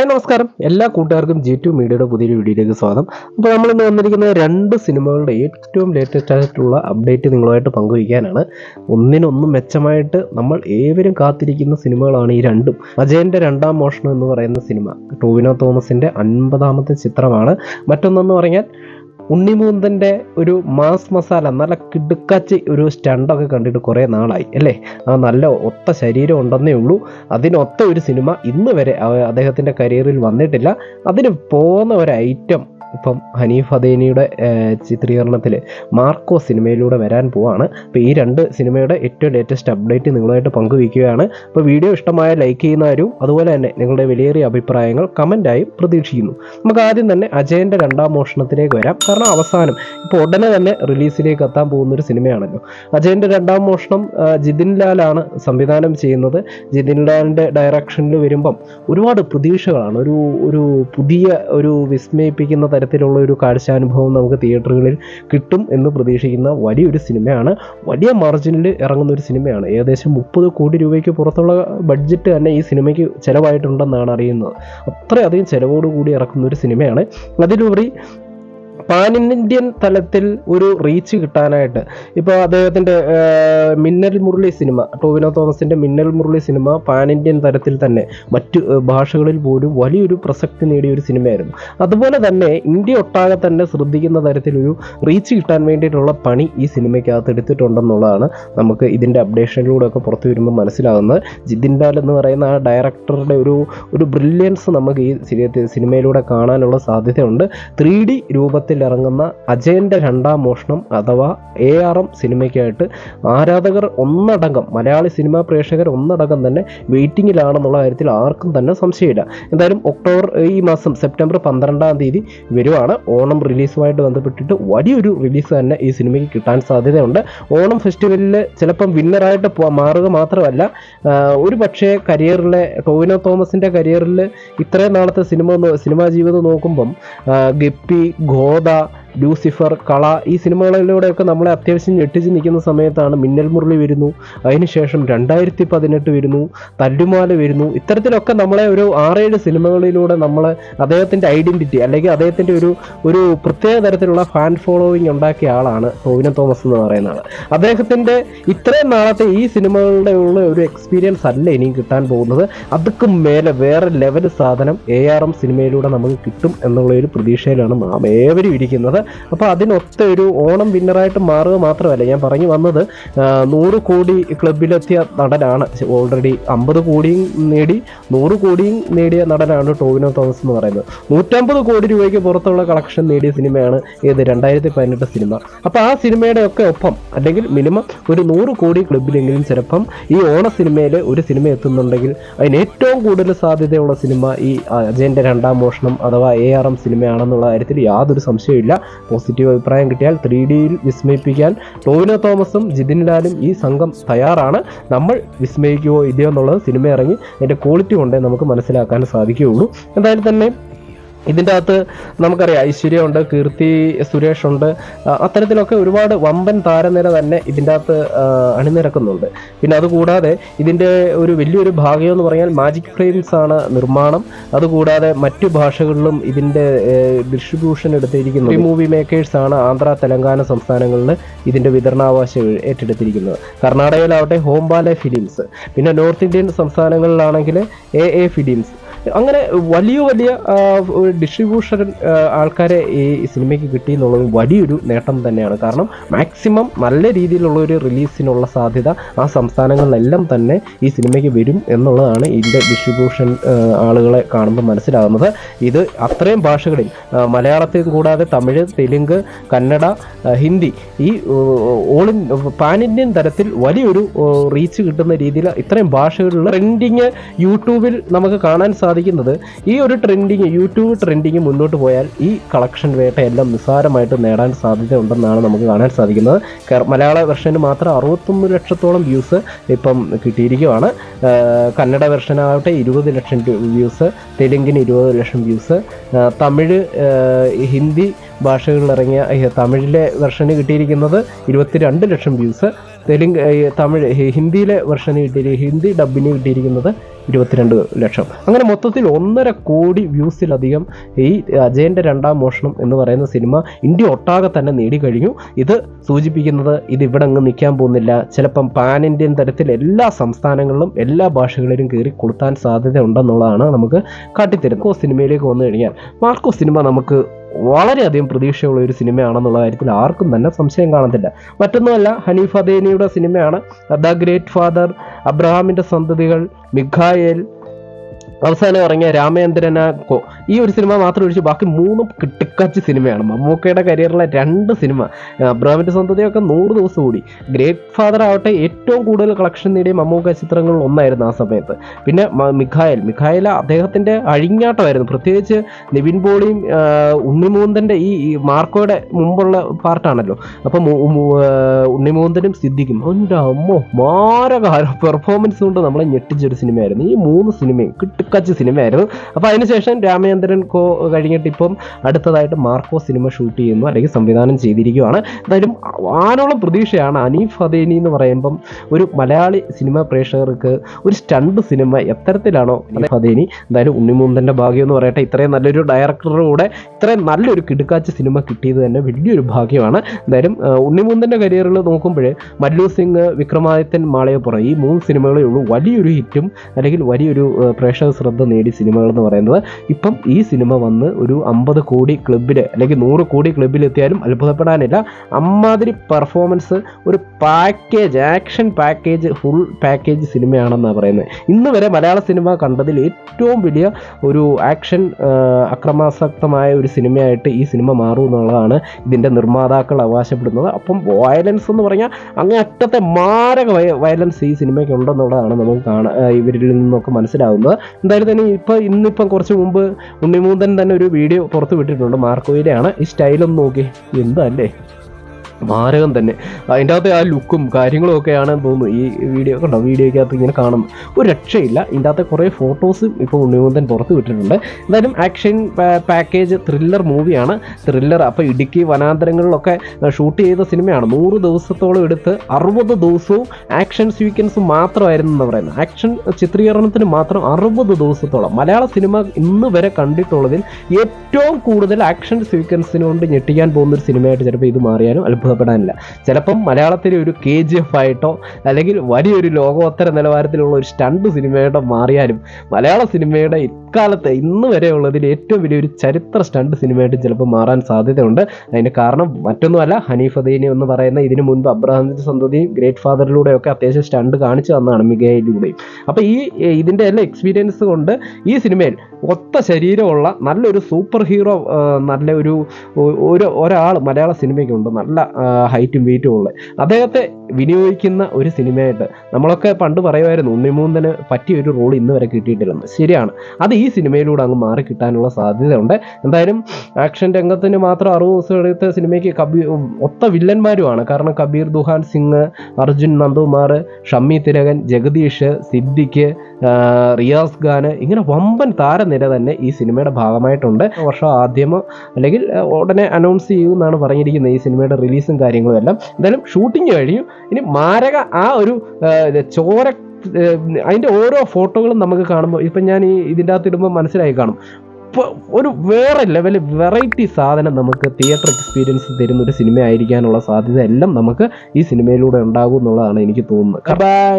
Hi നമസ്കാരം. എല്ലാ കൂട്ടുകാർക്കും ജി ടു മീഡിയയുടെ പുതിയൊരു വീഡിയോയിലേക്ക് സ്വാഗതം. അപ്പോൾ നമ്മൾ ഇന്ന് വന്നിരിക്കുന്ന രണ്ട് സിനിമകളുടെ ഏറ്റവും ലേറ്റസ്റ്റ് ആയിട്ടുള്ള അപ്ഡേറ്റ് നിങ്ങളുമായിട്ട് പങ്കുവയ്ക്കാനാണ്. ഒന്നിനൊന്നും മെച്ചമായിട്ട് നമ്മൾ ഏവരും കാത്തിരിക്കുന്ന സിനിമകളാണ് ഈ രണ്ടും. അജയന്റെ രണ്ടാം മോഷണം എന്ന് പറയുന്ന സിനിമ ടോവിനോ തോമസിന്റെ അൻപതാമത്തെ ചിത്രമാണ്. മറ്റൊന്നെന്ന് പറഞ്ഞാൽ ഉണ്ണിമൂന്തന്റെ ഒരു മാസ് മസാല നല്ല കിടുക്കാച്ചി ഒരു സ്റ്റണ്ടൊക്കെ കണ്ടിട്ട് കുറേ നാളായി അല്ലേ? ആ നല്ല ഒത്ത ശരീരം ഉണ്ടെന്നേ ഉള്ളൂ. അതിനൊത്ത ഒരു സിനിമ ഇന്ന് വരെ അദ്ദേഹത്തിന്റെ കരിയറിൽ വന്നിട്ടില്ല. അതിന് പോകുന്ന ഒരു ഐറ്റം ഇപ്പം ഹനീഫ് അദേനിയുടെ ചിത്രീകരണത്തിൽ മാർക്കോ സിനിമയിലൂടെ വരാൻ പോവാണ്. അപ്പോൾ ഈ രണ്ട് സിനിമയുടെ ഏറ്റവും ലേറ്റസ്റ്റ് അപ്ഡേറ്റ് നിങ്ങളുമായിട്ട് പങ്കുവയ്ക്കുകയാണ്. അപ്പോൾ വീഡിയോ ഇഷ്ടമായ ലൈക്ക് ചെയ്യുന്നവരും അതുപോലെ തന്നെ നിങ്ങളുടെ വിലയേറിയ അഭിപ്രായങ്ങൾ കമന്റായും പ്രതീക്ഷിക്കുന്നു. നമുക്ക് ആദ്യം തന്നെ അജയന്റെ രണ്ടാം മോഷണത്തിലേക്ക് വരാം. കാരണം അവസാനം ഇപ്പോൾ ഉടനെ തന്നെ റിലീസിലേക്ക് എത്താൻ പോകുന്ന ഒരു സിനിമയാണല്ലോ. അജയന്റെ രണ്ടാം മോഷണം ജിതിൻ ലാലാണ് സംവിധാനം ചെയ്യുന്നത്. ജിതിൻ ലാലിന്റെ ഡയറക്ഷനിൽ വരുമ്പം ഒരുപാട് പ്രതീക്ഷകളാണ്. ഒരു ഒരു പുതിയ ഒരു വിസ്മയിപ്പിക്കുന്ന തരത്തിലുള്ള ഒരു കാഴ്ചാനുഭവം നമുക്ക് തിയേറ്ററുകളിൽ കിട്ടും എന്ന് പ്രതീക്ഷിക്കുന്ന വലിയൊരു സിനിമയാണ്. വലിയ മാർജിനിൽ ഇറങ്ങുന്ന ഒരു സിനിമയാണ്. ഏകദേശം മുപ്പത് കോടി രൂപയ്ക്ക് പുറത്തുള്ള ബഡ്ജറ്റ് തന്നെ ഈ സിനിമയ്ക്ക് ചിലവായിട്ടുണ്ടെന്നാണ് അറിയുന്നത്. അത്രയധികം ചിലവോടുകൂടി ഇറക്കുന്ന ഒരു സിനിമയാണ്. അതിലുപരി പാൻ ഇന്ത്യൻ തലത്തിൽ ഒരു റീച്ച് കിട്ടാനായിട്ട്. ഇപ്പോൾ അദ്ദേഹത്തിന്റെ മിന്നൽ മുരളി സിനിമ ടോവിനോ തോമസിന്റെ Minnal Murali cinema pan Indian തലത്തിൽ തന്നെ മറ്റ് ഭാഷകളിൽ പോലും വലിയൊരു പ്രസക്തി നേടിയ ഒരു സിനിമയായിരുന്നു. അതുപോലെ തന്നെ ഇന്ത്യ ഒട്ടാകെ തന്നെ ശ്രദ്ധിക്കുന്ന തരത്തിലൊരു റീച്ച് കിട്ടാൻ വേണ്ടിയിട്ടുള്ള പണി ഈ സിനിമയ്ക്കകത്ത് എടുത്തിട്ടുണ്ടെന്നുള്ളതാണ് നമുക്ക് ഇതിന്റെ അപ്ഡേഷനിലൂടെ ഒക്കെ പുറത്തു വരുമ്പോൾ മനസ്സിലാകുന്നത്. ജിതിൻ ലാൽ എന്ന് പറയുന്ന ആ ഡയറക്ടറുടെ ഒരു ഒരു ബ്രില്യൻസ് നമുക്ക് ഈ സിനിമയിലൂടെ കാണാനുള്ള സാധ്യതയുണ്ട്. ത്രീ ഡി രൂപത്തിൽ ഇറങ്ങുന്ന അജയന്റെ രണ്ടാം മോഷണം അഥവാ എ ആർ എം സിനിമയ്ക്കായിട്ട് ആരാധകർ ഒന്നടങ്കം മലയാളി സിനിമാ പ്രേക്ഷകർ ഒന്നടങ്കം തന്നെ വെയിറ്റിങ്ങിലാണെന്നുള്ള കാര്യത്തിൽ ആർക്കും തന്നെ സംശയമില്ല. എന്തായാലും ഒക്ടോബർ ഈ മാസം സെപ്റ്റംബർ പന്ത്രണ്ടാം തീയതി വരുവാണ്. ഓണം റിലീസുമായിട്ട് ബന്ധപ്പെട്ടിട്ട് വലിയൊരു റിലീസ് തന്നെ ഈ സിനിമയ്ക്ക് കിട്ടാൻ സാധ്യതയുണ്ട്. ഓണം ഫെസ്റ്റിവലിൽ ചിലപ്പം വിന്നറായിട്ട് മാറുക മാത്രമല്ല ഒരു പക്ഷേ കരിയറിലെ ടോവിനോ തോമസിന്റെ കരിയറിൽ ഇത്രയും നാളത്തെ സിനിമ സിനിമാ ജീവിതം നോക്കുമ്പം ഗപ്പി ഗപ്പി সর্বদা ലൂസിഫർ കള ഈ സിനിമകളിലൂടെയൊക്കെ നമ്മളെ അത്യാവശ്യം ഞെട്ടിച്ച് നിൽക്കുന്ന സമയത്താണ് മിന്നൽ മുരളി വരുന്നു. അതിനുശേഷം രണ്ടായിരത്തി പതിനെട്ട് വരുന്നു. തല്ലുമാല വരുന്നു. ഇത്തരത്തിലൊക്കെ നമ്മളെ ഒരു ആറേഴ് സിനിമകളിലൂടെ നമ്മൾ അദ്ദേഹത്തിന്റെ ഐഡന്റിറ്റി അല്ലെങ്കിൽ അദ്ദേഹത്തിന്റെ ഒരു ഒരു പ്രത്യേക തരത്തിലുള്ള ഫാൻ ഫോളോവിങ് ഉണ്ടാക്കിയ ആളാണ് ടോവിനോ തോമസ് എന്ന് പറയുന്ന ആൾ അദ്ദേഹത്തിന്റെ ഇത്രയും നാളത്തെ ഈ സിനിമകളുടെ ഉള്ള ഒരു എക്സ്പീരിയൻസ് അല്ല ഇനിയും കിട്ടാൻ പോകുന്നത്. അതൊക്കെ മേലെ വേറെ ലെവൽ സാധനം എ ആർ എം സിനിമയിലൂടെ നമുക്ക് കിട്ടും എന്നുള്ള ഒരു പ്രതീക്ഷയിലാണ് നാം ഏവരും ഇരിക്കുന്നത്. അപ്പോൾ അതിനൊത്ത ഒരു ഓണം വിന്നറായിട്ട് മാറുക മാത്രമല്ല ഞാൻ പറഞ്ഞു വന്നത് നൂറ് കോടി ക്ലബിലെത്തിയ നടനാണ്. ഓൾറെഡി അമ്പത് കോടിയും നേടി നൂറ് കോടിയും നേടിയ നടനാണ് ടോവിനോ തോമസ് എന്ന് പറയുന്നത്. നൂറ്റമ്പത് കോടി രൂപയ്ക്ക് പുറത്തുള്ള കളക്ഷൻ നേടിയ സിനിമയാണ് ഏത് രണ്ടായിരത്തി പതിനെട്ട് സിനിമ. അപ്പോൾ ആ സിനിമയുടെ ഒക്കെ ഒപ്പം അല്ലെങ്കിൽ മിനിമം ഒരു നൂറ് കോടി ക്ലബിലെങ്കിലും ചിലപ്പം ഈ ഓണ സിനിമയിൽ ഒരു സിനിമ എത്തുന്നുണ്ടെങ്കിൽ അതിന് ഏറ്റവും കൂടുതൽ സാധ്യതയുള്ള സിനിമ ഈ അജയന്റെ രണ്ടാം മോഷണം അഥവാ എ ആർ എം സിനിമയാണെന്നുള്ള കാര്യത്തിൽ യാതൊരു സംശയമില്ല പോസിറ്റീവ് അഭിപ്രായം കിട്ടിയാൽ ത്രീ ഡിയിൽ വിസ്മയിപ്പിക്കാൻ ടോവിനോ തോമസും ജിതിൻ ലാലും ഈ സംഘം തയ്യാറാണ്. നമ്മൾ വിസ്മയിക്കുമോ ഇല്ലയോ എന്നുള്ളത് സിനിമ ഇറങ്ങി അതിന്റെ ക്വാളിറ്റി കൊണ്ടേ നമുക്ക് മനസ്സിലാക്കാൻ സാധിക്കുകയുള്ളൂ. എന്തായാലും തന്നെ ഇതിന്റെ അകത്ത് നമുക്കറിയാം ഐശ്വര്യ ഉണ്ട് കീർത്തി സുരേഷ് ഉണ്ട്. അത്തരത്തിലൊക്കെ ഒരുപാട് വമ്പൻ താരനിര തന്നെ ഇതിന്റെ അകത്ത് അണിനിരക്കുന്നുണ്ട്. പിന്നെ അതുകൂടാതെ ഇതിന്റെ ഒരു വലിയൊരു ഭാഗ്യം എന്ന് പറഞ്ഞാൽ മാജിക് ഫ്രെയിംസ് ആണ് നിർമ്മാണം. അതുകൂടാതെ മറ്റു ഭാഷകളിലും ഇതിന്റെ ഡിസ്ട്രിബ്യൂഷൻ എടുത്തിരിക്കുന്നു മൂവി മേക്കേഴ്സ് ആണ് ആന്ധ്ര തെലങ്കാന സംസ്ഥാനങ്ങളിൽ ഇതിന്റെ വിതരണാവകാശം ഏറ്റെടുത്തിരിക്കുന്നത്. കർണാടകയിലാവട്ടെ ഹോംബാലെ ഫിലിംസ് പിന്നെ നോർത്ത് ഇന്ത്യൻ സംസ്ഥാനങ്ങളിലാണെങ്കിൽ എ എ ഫിലിംസ് അങ്ങനെ വലിയ വലിയ ഡിസ്ട്രിബ്യൂഷൻ ആൾക്കാരെ ഈ സിനിമയ്ക്ക് കിട്ടി എന്നുള്ളത് വലിയൊരു നേട്ടം തന്നെയാണ്. കാരണം മാക്സിമം നല്ല രീതിയിലുള്ള ഒരു റിലീസിനുള്ള സാധ്യത ആ സംസ്ഥാനങ്ങളിലെല്ലാം തന്നെ ഈ സിനിമയ്ക്ക് വരും എന്നുള്ളതാണ് ഇതിന്റെ ഡിസ്ട്രിബ്യൂഷൻ ആളുകളെ കാണുമ്പോൾ മനസ്സിലാകുന്നത്. ഇത് അത്രയും ഭാഷകളിൽ മലയാളത്തിൽ കൂടാതെ തമിഴ് തെലുങ്ക് കന്നഡ ഹിന്ദി ഈ ഓൾ ഇൻ പാൻ ഇന്ത്യൻ തരത്തിൽ വലിയൊരു റീച്ച് കിട്ടുന്ന രീതിയിൽ ഇത്രയും ഭാഷകളിലുള്ള ട്രെൻഡിങ് യൂട്യൂബിൽ നമുക്ക് കാണാൻ സാധിക്കുന്നത് ഈ ഒരു ട്രെൻഡിങ് യൂട്യൂബ് ട്രെൻഡിങ് മുന്നോട്ട് പോയാൽ ഈ കളക്ഷൻ വേട്ടയെല്ലാം നിസ്സാരമായിട്ട് നേടാൻ സാധ്യതയുണ്ടെന്നാണ് നമുക്ക് കാണാൻ സാധിക്കുന്നത്. മലയാള വെർഷന് മാത്രം അറുപത്തൊന്ന് ലക്ഷത്തോളം വ്യൂസ് ഇപ്പം കിട്ടിയിരിക്കുകയാണ്. കന്നഡ വെർഷനാവട്ടെ ഇരുപത് ലക്ഷം വ്യൂസ് തെലുങ്കിന് ഇരുപത് ലക്ഷം വ്യൂസ് തമിഴ് ഹിന്ദി ഭാഷകളിൽ ഇറങ്ങിയ തമിഴിലെ വെർഷന് കിട്ടിയിരിക്കുന്നത് ഇരുപത്തിരണ്ട് ലക്ഷം വ്യൂസ് തെലുങ്ക് തമിഴ് ഹിന്ദിയിലെ വെർഷന് കിട്ടിയ ഹിന്ദി ഡബിന് കിട്ടിയിരിക്കുന്നത് ഇരുപത്തിരണ്ട് ലക്ഷം. അങ്ങനെ മൊത്തത്തിൽ ഒന്നര കോടി വ്യൂസിലധികം ഈ അജയന്റെ രണ്ടാം മോഷണം എന്ന് പറയുന്ന സിനിമ ഇന്ത്യ ഒട്ടാകെ തന്നെ നേടിക്കഴിഞ്ഞു. ഇത് സൂചിപ്പിക്കുന്നത് ഇത് ഇവിടെ അങ്ങ് നിൽക്കാൻ പോകുന്നില്ല. ചിലപ്പം പാൻ ഇന്ത്യൻ തരത്തിൽ എല്ലാ സംസ്ഥാനങ്ങളിലും എല്ലാ ഭാഷകളിലും കയറി കൊളുത്താൻ സാധ്യത ഉണ്ടെന്നുള്ളതാണ് നമുക്ക് കാട്ടിത്തരുന്നത്. സിനിമയിലേക്ക് വന്നു കഴിഞ്ഞാൽ മാർക്കോ സിനിമ നമുക്ക് വളരെയധികം പ്രതീക്ഷയുള്ള ഒരു സിനിമയാണെന്നുള്ള കാര്യത്തിൽ ആർക്കും തന്നെ സംശയം കാണത്തില്ല. മറ്റൊന്നുമല്ല ഹനീഫ് അദേനിയുടെ സിനിമയാണ് ദ ഗ്രേറ്റ് ഫാദർ അബ്രഹാമിന്റെ സന്തതികൾ മിഖായേൽ അവസാനം ഇറങ്ങിയ രാമേന്ദ്രന കോ ഈ ഒരു സിനിമ മാത്രം ഒഴിച്ച് ബാക്കി മൂന്നും കിട്ടിക്കാച്ച് സിനിമയാണ്. മമ്മൂക്കയുടെ കരിയറിലെ രണ്ട് സിനിമ. അബ്രാമിന്റെ സ്വന്തതയൊക്കെ നൂറ് ദിവസം കൂടി ഗ്രേറ്റ് ഫാദർ ആവട്ടെ ഏറ്റവും കൂടുതൽ കളക്ഷൻ നേടിയ മമ്മൂക്ക ചിത്രങ്ങളിൽ ഒന്നായിരുന്നു ആ സമയത്ത്. പിന്നെ മിഖായൽ. മിഖായൽ അദ്ദേഹത്തിന്റെ അഴിഞ്ഞാട്ടമായിരുന്നു. പ്രത്യേകിച്ച് നിവിൻ പോളിയും ഉണ്ണിമൂന്തന്റെ ഈ മാർക്കോയുടെ മുമ്പുള്ള പാർട്ടാണല്ലോ. അപ്പം ഉണ്ണിമൂന്തനും സിദ്ദിഖും. എന്റെ അമ്മോ മാരക പെർഫോമൻസ് കൊണ്ട് നമ്മളെ ഞെട്ടിച്ചൊരു സിനിമയായിരുന്നു. ഈ മൂന്ന് സിനിമയും കിട്ടുക്കച്ച് സിനിമയായിരുന്നു. അപ്പോൾ അതിനുശേഷം രാമചന്ദ്രൻ കോ കഴിഞ്ഞിട്ട് ഇപ്പം അടുത്തതായിട്ട് മാർക്കോ സിനിമ ഷൂട്ട് ചെയ്യുന്നു അല്ലെങ്കിൽ സംവിധാനം ചെയ്തിരിക്കുകയാണ് എന്തായാലും ആനോളം പ്രതീക്ഷയാണ് അനീഫ് ഹദേനി എന്ന് പറയുമ്പം ഒരു മലയാളി സിനിമ പ്രേക്ഷകർക്ക് ഒരു സ്റ്റണ്ട് സിനിമ എത്തരത്തിലാണോ അനീഫ് ഹദേനി? എന്തായാലും ഉണ്ണിമൂന്തന്റെ ഭാഗ്യം എന്ന് പറയട്ടെ ഇത്രയും നല്ലൊരു ഡയറക്ടറുടെ കൂടെ ഇത്രയും നല്ലൊരു കിടുക്കാച്ച സിനിമ കിട്ടിയത് തന്നെ വലിയൊരു ഭാഗ്യമാണ്. എന്തായാലും ഉണ്ണിമൂന്തന്റെ കരിയറിൽ നോക്കുമ്പോൾ മല്ലു സിംഗ് വിക്രമാദിത്യൻ മാളയപ്പുറം ഈ മൂന്ന് സിനിമകളേ ഉള്ളൂ വലിയൊരു ഹിറ്റും അല്ലെങ്കിൽ വലിയൊരു പ്രേക്ഷക ശ്രദ്ധ നേടിയ സിനിമകളെന്ന് പറയുന്നത് ഇപ്പം ഈ സിനിമ വന്ന് ഒരു അമ്പത് കോടി ക്ലബിൽ അല്ലെങ്കിൽ നൂറ് കോടി ക്ലബിലെത്തിയാലും അത്ഭുതപ്പെടാനില്ല. അമ്മാതിരി പെർഫോമൻസ് ഒരു package action package full package സിനിമയാണെന്നാണ് പറയുന്നത്. ഇന്ന് വരെ മലയാള സിനിമ കണ്ടതിൽ ഏറ്റവും വലിയ ഒരു ആക്ഷൻ അക്രമാസക്തമായ ഒരു സിനിമയായിട്ട് ഈ സിനിമ മാറും എന്നുള്ളതാണ് ഇതിന്റെ നിർമ്മാതാക്കൾ അവകാശപ്പെടുന്നത്. അപ്പം വയലൻസ് എന്ന് പറഞ്ഞാൽ അങ്ങേ അറ്റത്തെ മാരക വയലൻസ് ഈ സിനിമയ്ക്ക് ഉണ്ടെന്നുള്ളതാണ് നമുക്ക് കാണാൻ ഇവരിൽ നിന്നൊക്കെ മനസ്സിലാവുന്നത്. എന്തായാലും തന്നെ ഇപ്പോൾ ഇന്നിപ്പം കുറച്ച് മുമ്പ് ഉണ്ണിമൂന്തൻ തന്നെ ഒരു വീഡിയോ പുറത്ത് വിട്ടിട്ടുണ്ട്. മാർക്കോയിലെയാണ്. ഈ സ്റ്റൈലൊന്ന് നോക്കി. എന്താ അല്ലേ? മാരകം തന്നെ. അതിന്റെ അകത്ത് ആ ലുക്കും കാര്യങ്ങളും ഒക്കെയാണ് തോന്നുന്നു. ഈ വീഡിയോ കണ്ടോ? വീഡിയോയ്ക്കകത്ത് ഇങ്ങനെ കാണുന്നു ഒരു രക്ഷയില്ല. ഇതിന്റെ അകത്തെ കുറേ ഫോട്ടോസും ഇപ്പോൾ ഉണ്ണിമുന്തൻ പുറത്ത് വിട്ടിട്ടുണ്ട്. എന്തായാലും ആക്ഷൻ പാക്കേജ് ത്രില്ലർ മൂവിയാണ് ത്രില്ലർ അപ്പോൾ ഇടുക്കി വനാന്തരങ്ങളിലൊക്കെ ഷൂട്ട് ചെയ്ത സിനിമയാണ്. നൂറ് ദിവസത്തോളം എടുത്ത് അറുപത് ദിവസവും ആക്ഷൻ സീക്വൻസ് മാത്രമായിരുന്നു എന്ന് പറയുന്നത്. ആക്ഷൻ ചിത്രീകരണത്തിന് മാത്രം അറുപത് ദിവസത്തോളം. മലയാള സിനിമ ഇന്ന് വരെ കണ്ടിട്ടുള്ളതിൽ ഏറ്റവും കൂടുതൽ ആക്ഷൻ സീക്വൻസിനുകൊണ്ട് ഞെട്ടിക്കാൻ പോകുന്ന ഒരു സിനിമയായിട്ട് ചിലപ്പോൾ ഇത് മാറിയാലും അത്ഭുതപ്പെടാനില്ല ചിലപ്പം മലയാളത്തിലെ ഒരു കെ ജി എഫ് ആയിട്ടോ അല്ലെങ്കിൽ വലിയൊരു ലോകോത്തര നിലവാരത്തിലുള്ള ഒരു സ്റ്റണ്ട് സിനിമയായിട്ടോ മാറിയാലും മലയാള സിനിമയുടെ ഇക്കാലത്തെ ഇന്ന് വരെ ഉള്ളതിൽ ഏറ്റവും വലിയൊരു ചരിത്ര സ്റ്റണ്ട് സിനിമയായിട്ട് ചിലപ്പോൾ മാറാൻ സാധ്യതയുണ്ട്. അതിന് കാരണം മറ്റൊന്നുമല്ല ഹനീഫ് അദീനി എന്ന് പറയുന്ന ഇതിനു മുൻപ് അബ്രഹാമിന്റെ സന്തതിയും ഗ്രേറ്റ് ഫാദറിലൂടെയൊക്കെ അത്യാവശ്യം സ്റ്റണ്ട് കാണിച്ചു തന്നാണ് മികയിലൂടെയും. അപ്പോൾ ഈ ഇതിന്റെ എല്ലാം എക്സ്പീരിയൻസ് കൊണ്ട് ഈ സിനിമയിൽ ഒത്ത ശരീരമുള്ള നല്ലൊരു സൂപ്പർ ഹീറോ നല്ലൊരു നല്ല ഒരു ഒരു ഒരാൾ മലയാള സിനിമയ്ക്കുണ്ട്. നല്ല ഹൈറ്റും വെയിറ്റും ഉള്ളത്. അദ്ദേഹത്തെ വിനിയോഗിക്കുന്ന ഒരു സിനിമയായിട്ട് നമ്മളൊക്കെ പണ്ട് പറയുമായിരുന്നു ഉണ്ണിമൂന്തന് പറ്റിയ ഒരു റോൾ ഇന്ന് വരെ കിട്ടിയിട്ടില്ലെന്ന്. ശരിയാണ്. അത് ഈ സിനിമയിലൂടെ അങ്ങ് മാറി കിട്ടാനുള്ള സാധ്യതയുണ്ട്. എന്തായാലും ആക്ഷൻ രംഗത്തിന് മാത്രം അറുപത് ദിവസം എടുത്ത സിനിമയ്ക്ക് കബീർ ഒത്ത വില്ലന്മാരുമാണ്. കാരണം കബീർ ദുഹാൻ സിംഗ് അർജുൻ നന്ദകുമാർ ഷമ്മി തിലകൻ ജഗദീഷ് സിദ്ദിഖ് റിയാസ് ഖാന് ഇങ്ങനെ വമ്പൻ താരനിര തന്നെ ഈ സിനിമയുടെ ഭാഗമായിട്ടുണ്ട്. വർഷം ആദ്യമോ അല്ലെങ്കിൽ ഉടനെ അനൗൺസ് ചെയ്യൂ എന്നാണ് പറഞ്ഞിരിക്കുന്നത് ഈ സിനിമയുടെ റിലീസും കാര്യങ്ങളും എല്ലാം. എന്തായാലും ഷൂട്ടിംഗ് കഴിയും ഇനി മാരക ആ ഒരു ചോര അതിന്റെ ഓരോ ഫോട്ടോകളും നമുക്ക് കാണുമ്പോൾ ഇപ്പം ഞാൻ ഈ ഇതിന്റെ അകത്ത് ഇടുമ്പോൾ മനസ്സിലായി കാണും. ഒരു വേറെ ലെവൽ വെറൈറ്റി സാധനം നമുക്ക് തിയേറ്റർ എക്സ്പീരിയൻസ് തരുന്ന ഒരു സിനിമ ആയിരിക്കാനുള്ള സാധ്യത എല്ലാം നമുക്ക് ഈ സിനിമയിലൂടെ ഉണ്ടാകും എന്നുള്ളതാണ് എനിക്ക് തോന്നുന്നത്. ബൈ